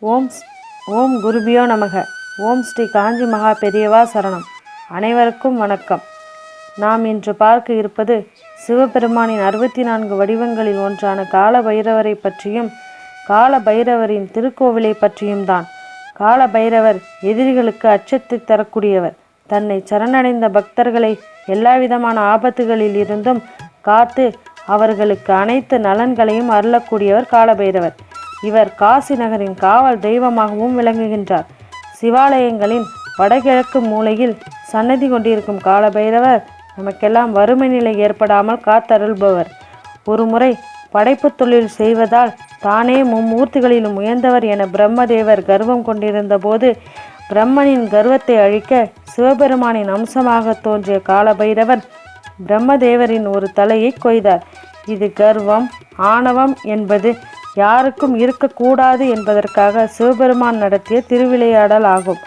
ஓம் ஸ்- ஓம் குருபியோ நமக. ஓம் ஸ்ரீ காஞ்சி மகா பெரியவா சரணம். அனைவருக்கும் வணக்கம். நாம் இன்று பார்க்க இருப்பது சிவபெருமானின் அறுபத்தி நான்கு வடிவங்களில் ஒன்றான கால பைரவரை பற்றியும் கால பைரவரின் திருக்கோவிலை பற்றியும் தான். கால பைரவர் எதிரிகளுக்கு அச்சத்தை தரக்கூடியவர். தன்னை சரணடைந்த பக்தர்களை எல்லாவிதமான ஆபத்துகளில் இருந்தும் காத்து அவர்களுக்கு அனைத்து நலன்களையும் அருளக்கூடியவர் காலபைரவர். இவர் காசி நகரின் காவல் தெய்வமாகவும் விளங்குகின்றார். சிவாலயங்களின் வடகிழக்கு மூலையில் சன்னதி கொண்டிருக்கும் காலபைரவர் நமக்கெல்லாம் வறுமை நிலை ஏற்படாமல் காத்தருள்பவர். ஒருமுறை படைப்பு தொழில் செய்வதால் தானே மும்மூர்த்திகளிலும் உயர்ந்தவர் என பிரம்மதேவர் கர்வம் கொண்டிருந்த போது பிரம்மனின் கர்வத்தை அழிக்க சிவபெருமானின் அம்சமாக தோன்றிய காலபைரவர் பிரம்மதேவரின் ஒரு தலையை கொய்தார். இது கர்வம் ஆணவம் என்பது யாருக்கும் இருக்கக்கூடாது என்பதற்காக சிவபெருமான் நடத்திய திருவிளையாடல் ஆகும்.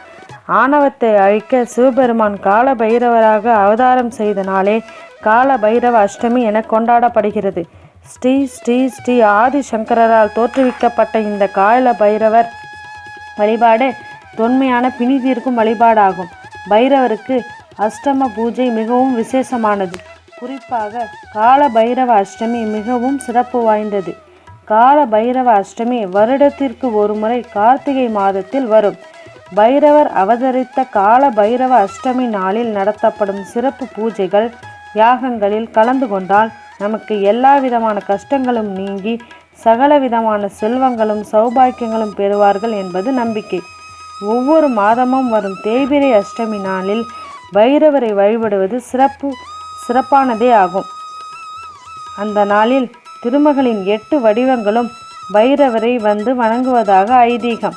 ஆணவத்தை அழிக்க சிவபெருமான் கால பைரவராக அவதாரம் செய்த நாளே கால பைரவ அஷ்டமி என கொண்டாடப்படுகிறது. ஸ்ரீ ஸ்ரீ ஸ்ரீ ஆதி சங்கரரால் தோற்றுவிக்கப்பட்ட இந்த கால பைரவர் வழிபாடு தொன்மையான பிணி தீர்க்கும் வழிபாடாகும். பைரவருக்கு அஷ்டம பூஜை மிகவும் விசேஷமானது. குறிப்பாக கால பைரவ அஷ்டமி மிகவும் சிறப்பு வாய்ந்தது. கால பைரவ அஷ்டமி வருடத்திற்கு ஒருமுறை கார்த்திகை மாதத்தில் வரும். பைரவர் அவதரித்த கால பைரவ அஷ்டமி நாளில் நடத்தப்படும் சிறப்பு பூஜைகள் யாகங்களில் கலந்து கொண்டால் நமக்கு எல்லா விதமான கஷ்டங்களும் நீங்கி சகல விதமான செல்வங்களும் சௌபாக்கியங்களும் பெறுவார்கள் என்பது நம்பிக்கை. ஒவ்வொரு மாதமும் வரும் தேய்பிரை அஷ்டமி நாளில் பைரவரை வழிபடுவது சிறப்பு சிறப்பானதே ஆகும். அந்த நாளில் திருமகளின் எட்டு வடிவங்களும் பைரவரை வந்து வணங்குவதாக ஐதீகம்.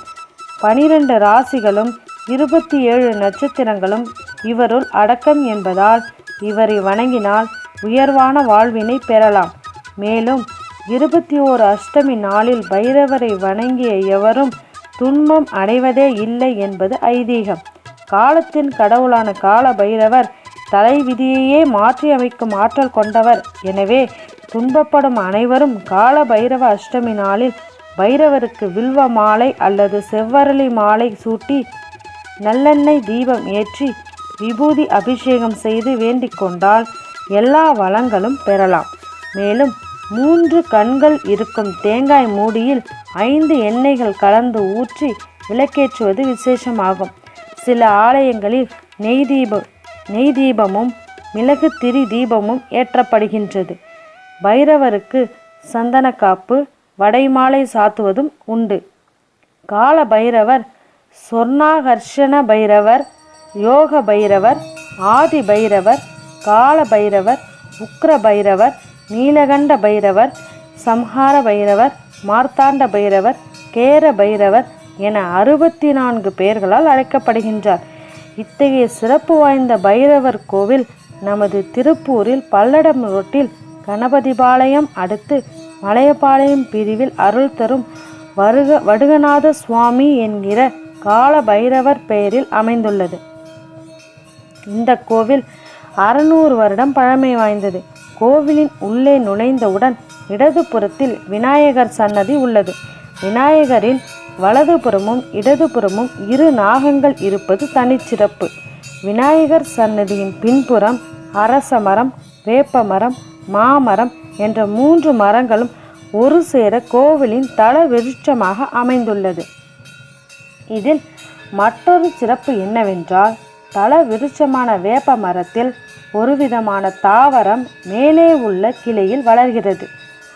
பனிரெண்டு ராசிகளும் இருபத்தி ஏழு நட்சத்திரங்களும் இவருள் அடக்கம் என்பதால் இவரை வணங்கினால் உயர்வான வாழ்வினை பெறலாம். மேலும் இருபத்தி ஓரு அஷ்டமி நாளில் பைரவரை வணங்கிய எவரும் துன்பம் அடைவதே இல்லை என்பது ஐதீகம். காலத்தின் கடவுளான கால பைரவர் தலைவிதியையே மாற்றி அமைக்கும் ஆற்றல் கொண்டவர். எனவே துன்பப்படும் அனைவரும் கால பைரவ அஷ்டமி நாளில் பைரவருக்கு வில்வ மாலை அல்லது செவ்வரளி மாலை சூட்டி நல்லெண்ணெய் தீபம் ஏற்றி விபூதி அபிஷேகம் செய்து வேண்டிக் கொண்டால் எல்லா வளங்களும் பெறலாம். மேலும் மூன்று கண்கள் இருக்கும் தேங்காய் மூடியில் ஐந்து எண்ணெய்கள் கலந்து ஊற்றி விளக்கேற்றுவது விசேஷமாகும். சில ஆலயங்களில் நெய் தீபம் நெய் தீபமும் மிளகு திரி தீபமும் ஏற்றப்படுகின்றது. பைரவருக்கு சந்தனக்காப்பு வடைமாலை சாத்துவதும் உண்டு. கால பைரவர் சொர்ணாகர்ஷண பைரவர் யோக பைரவர் ஆதி பைரவர் கால பைரவர் உக்ர பைரவர் நீலகண்ட பைரவர் சம்ஹார பைரவர் மார்த்தாண்ட பைரவர் கேர பைரவர் என அறுபத்தி நான்கு பெயர்களால் அழைக்கப்படுகின்றார். இத்தகைய சிறப்பு வாய்ந்த பைரவர் கோவில் நமது திருப்பூரில் பல்லடம் ரோட்டில் கணபதிபாளையம் அடுத்து மலையபாளையம் பிரிவில் அருள் தரும் வருக வடுகநாத சுவாமி என்கிற கால பைரவர் பெயரில் அமைந்துள்ளது. இந்த கோவில் அறுநூறு வருடம் பழமை வாய்ந்தது. கோவிலின் உள்ளே நுழைந்தவுடன் இடதுபுறத்தில் விநாயகர் சன்னதி உள்ளது. விநாயகரின் வலதுபுறமும் இடதுபுறமும் இரு நாகங்கள் இருப்பது தனிச்சிறப்பு. விநாயகர் சன்னதியின் பின்புறம் அரச மரம் வேப்ப மரம் மாமரம் என்ற மூன்று மரங்களும் ஒரு சேர கோவிலின் தல வெளிச்சமாக அமைந்துள்ளது. இதில் மற்றொரு சிறப்பு என்னவென்றால் தல விருட்சமான வேப்ப மரத்தில் ஒருவிதமான தாவரம் மேலே உள்ள கிளையில் வளர்கிறது.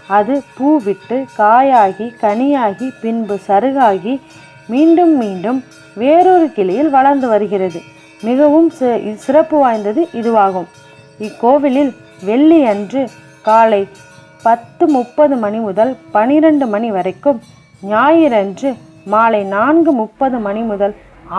அது பூவிட்டு காயாகி கனியாகி பின்பு சருகாகி மீண்டும் மீண்டும் வேறொரு கிளையில் வளர்ந்து வருகிறது. மிகவும் சிறப்பு வாய்ந்தது இதுவாகும். இக்கோவிலில் வெள்ளி அன்று காலை பத்து முப்பது மணி முதல் பனிரெண்டு மணி வரைக்கும் ஞாயிறன்று மாலை நான்கு முப்பது மணி முதல்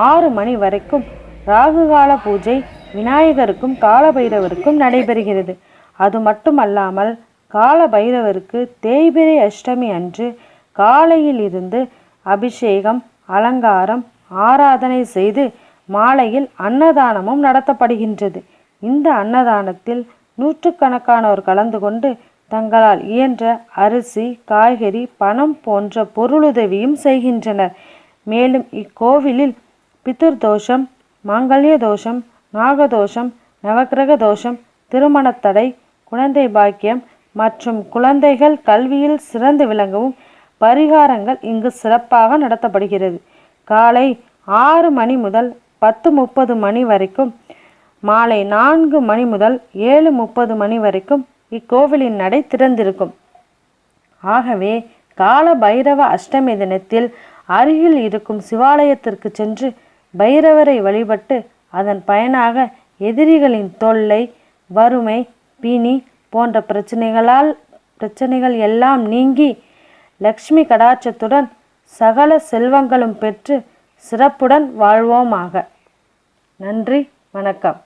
ஆறு மணி வரைக்கும் ராகுகால பூஜை விநாயகருக்கும் காலபைரவருக்கும் நடைபெறுகிறது. அது மட்டுமல்லாமல் காலபைரவருக்கு தேய்பிரை அஷ்டமி அன்று காலையில் இருந்து அபிஷேகம் அலங்காரம் ஆராதனை செய்து மாலையில் அன்னதானமும் நடத்தப்படுகின்றது. இந்த அன்னதானத்தில் நூற்றுக்கணக்கானோர் கலந்து கொண்டு தங்களால் இயன்ற அரிசி காய்கறி பணம் போன்ற பொருளுதவியும் செய்கின்றனர். மேலும் இக்கோவிலில் பித்துர் தோஷம் மாங்கல்ய தோஷம் நாகதோஷம் நவக்கிரக தோஷம் திருமணத்தடை குழந்தை பாக்கியம் மற்றும் குழந்தைகள் கல்வியில் சிறந்து விளங்கவும் பரிகாரங்கள் இங்கு சிறப்பாக நடத்தப்படுகிறது. காலை ஆறு மணி முதல் பத்து முப்பது மணி வரைக்கும் மாலை நான்கு மணி முதல் ஏழு முப்பது மணி வரைக்கும் இக்கோவிலின் நடை திறந்திருக்கும். ஆகவே கால பைரவ அஷ்டமி தினத்தில் அருகில் இருக்கும் சிவாலயத்திற்கு சென்று பைரவரை வழிபட்டு அதன் பயனாக எதிரிகளின் தொல்லை வறுமை பிணி போன்ற பிரச்சனைகளால் பிரச்சனைகள் எல்லாம் நீங்கி லக்ஷ்மி கடாட்சத்துடன் சகல செல்வங்களும் பெற்று சிறப்புடன் வாழ்வோமாக. நன்றி வணக்கம்.